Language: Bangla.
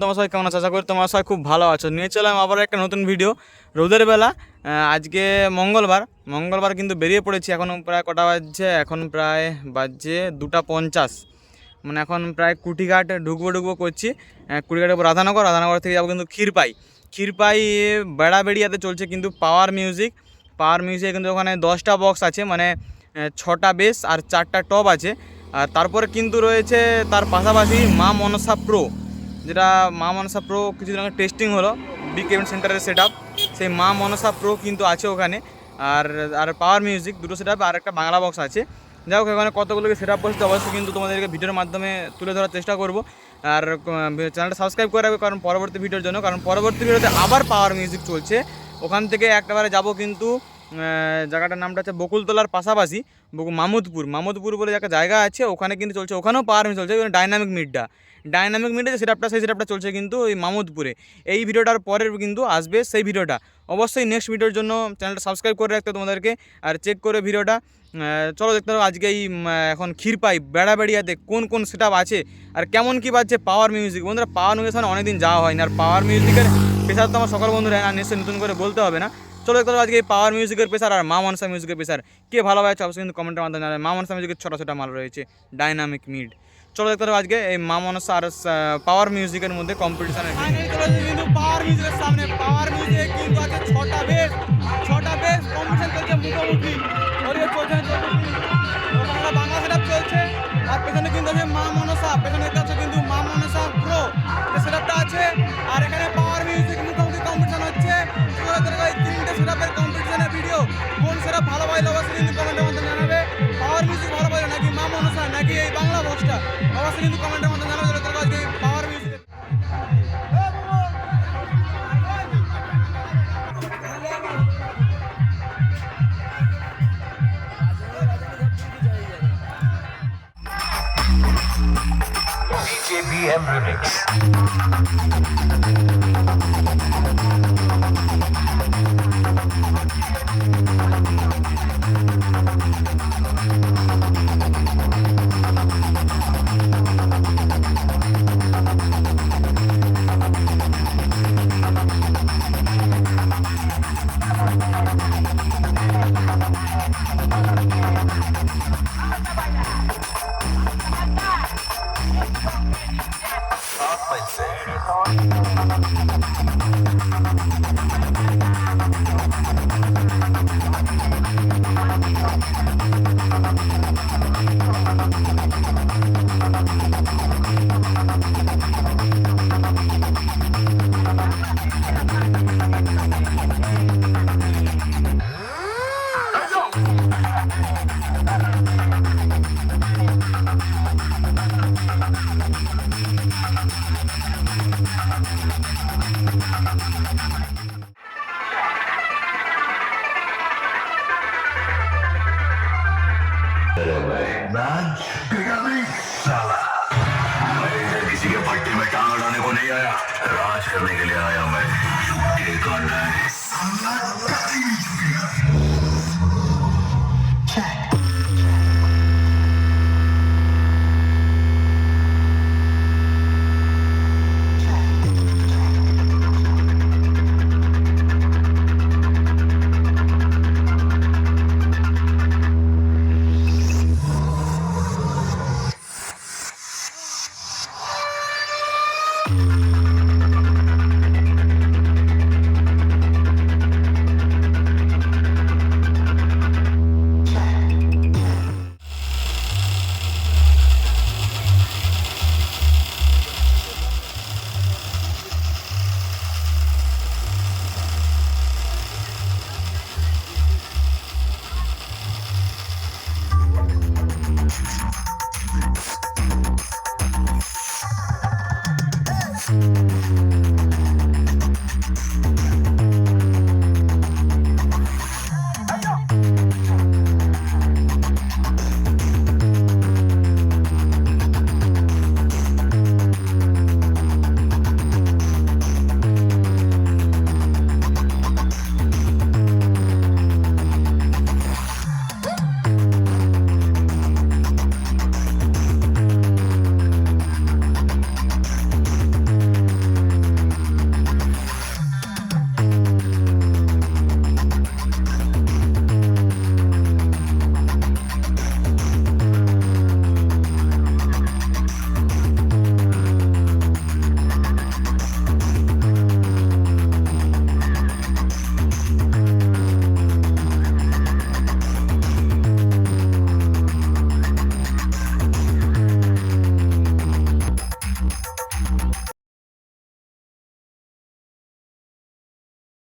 তোমার সবাই কেমন আছো? আশা করি তোমার সবাই খুব ভালো আছো। নিয়ে চলাম আবার একটা নতুন ভিডিও রোদের বেলা আজকে মঙ্গলবার। মঙ্গলবার কিন্তু বেরিয়ে পড়েছি। এখন প্রায় কটা বাজছে? এখন প্রায় বাজছে দুটা পঞ্চাশ। মানে এখন প্রায় কুটিঘাট ঢুকবো ঢুকবো করছি। আহ, কুটিঘাটের উপর রাধানগর। রাধানগর থেকে যাব কিন্তু ক্ষীরপাই। ক্ষীরপাই বেড়াবেড়িয়াতে চলছে কিন্তু পাওয়ার মিউজিক পাওয়ার মিউজিক কিন্তু ওখানে দশটা বক্স আছে। মানে ছটা বেস আর চারটা টপ আছে। আর তারপরে কিন্তু রয়েছে তার পাশাপাশি মা মনসা প্রো যেটা মা মনসা প্রো কিছুদিন আগে টেস্টিং হলো বিগ ইভেন্ট সেন্টারের সেট সেই মা মনসা প্রো কিন্তু আছে ওখানে। আর আর পাওয়ার মিউজিক দুটো সেট আর একটা বাংলা বক্স আছে। যাই হোক, এখানে কতগুলো সেট আপ বসছে অবশ্যই কিন্তু তোমাদেরকে ভিডিওর মাধ্যমে তুলে ধরার চেষ্টা করব। আর চ্যানেলটা সাবস্ক্রাইব করে রাখবে কারণ পরবর্তী ভিডিওর জন্য, কারণ পরবর্তী ভিডিওতে আবার পাওয়ার মিউজিক চলছে। ওখান থেকে একবারে যাব কিন্তু জায়গাটার নামটা হচ্ছে বকুলতলার পাশাপাশি মামুদপুর। মামুদপুর বলে একটা জায়গা আছে, ওখানে কিন্তু চলছে, ওখানেও পাওয়ার চলছে ডাইনামিক মিডটা ডাইনামিক মিডে যে সেটআপটা সেই সেটআপটা চলছে কিন্তু ওই মামুদপুরে। এই ভিডিওটার পরের কিন্তু আসবে সেই ভিডিওটা। অবশ্যই নেক্সট ভিডিওর জন্য চ্যানেলটা সাবস্ক্রাইব করে রাখতে তোমাদেরকে, আর চেক করে ভিডিওটা। চলো দেখতে হবে আজকে এই এখন ক্ষীরপাই, বেড়াবেড়িয়াতে কোন কোন সেট আছে, আর কেমন কী বাজছে পাওয়ার মিউজিক বন্ধুরা পাওয়ার মিউজিক মানে অনেকদিন যাওয়া হয় না আর পাওয়ার মিউজিকের পেশার তো আমার সকল বন্ধুরা আর নিশ্চয়ই নতুন করে বলতে হবে না। চলো দেখতে আজকে পাওয়ার মিউজিকের পেশার আর মা মনসা মিউজিকের পেশার কে ভালো আছে অবশ্যই কিন্তু কমেন্টের মাধ্যমে জানাবে। মা মনসা মিউজিকের ছোটো ছোটো মাল রয়েছে ডাইনামিক মিড চলো দেখতে হবে আজকে এই মা মনসা আর পাওয়ার মিউজিকের মধ্যে কম্পিটিশন কিন্তু পাওয়ার মিউজিকের সামনে। পাওয়ার মিউজিক কিন্তু আছে ছটা বেস ছটা বেস কম্পিটিশন চলছে মুখোমুখি বাংলা বাংলা সেটআপ চলছে। আর পেছনে কিন্তু আছে মা মনসা, পেছনে কিন্তু মা মনসা প্রো সেটআপটা আছে ভালো পাইলে অবশ্যই কিন্তু কমেন্টের মধ্যে জানাবে। পাওয়ার মিউজিক ভালো পাইলে নাকি? মা মনসা নাকি এই বাংলা বক্সটা অবশ্যই কিন্তু কমেন্টের মধ্যে জানাবে হবে আজকে power music DJBM Remix. Thank किसी के भट्टे में टांग अड़ाने को नहीं आया। राज करने के लिए आया मैं। ये कौन है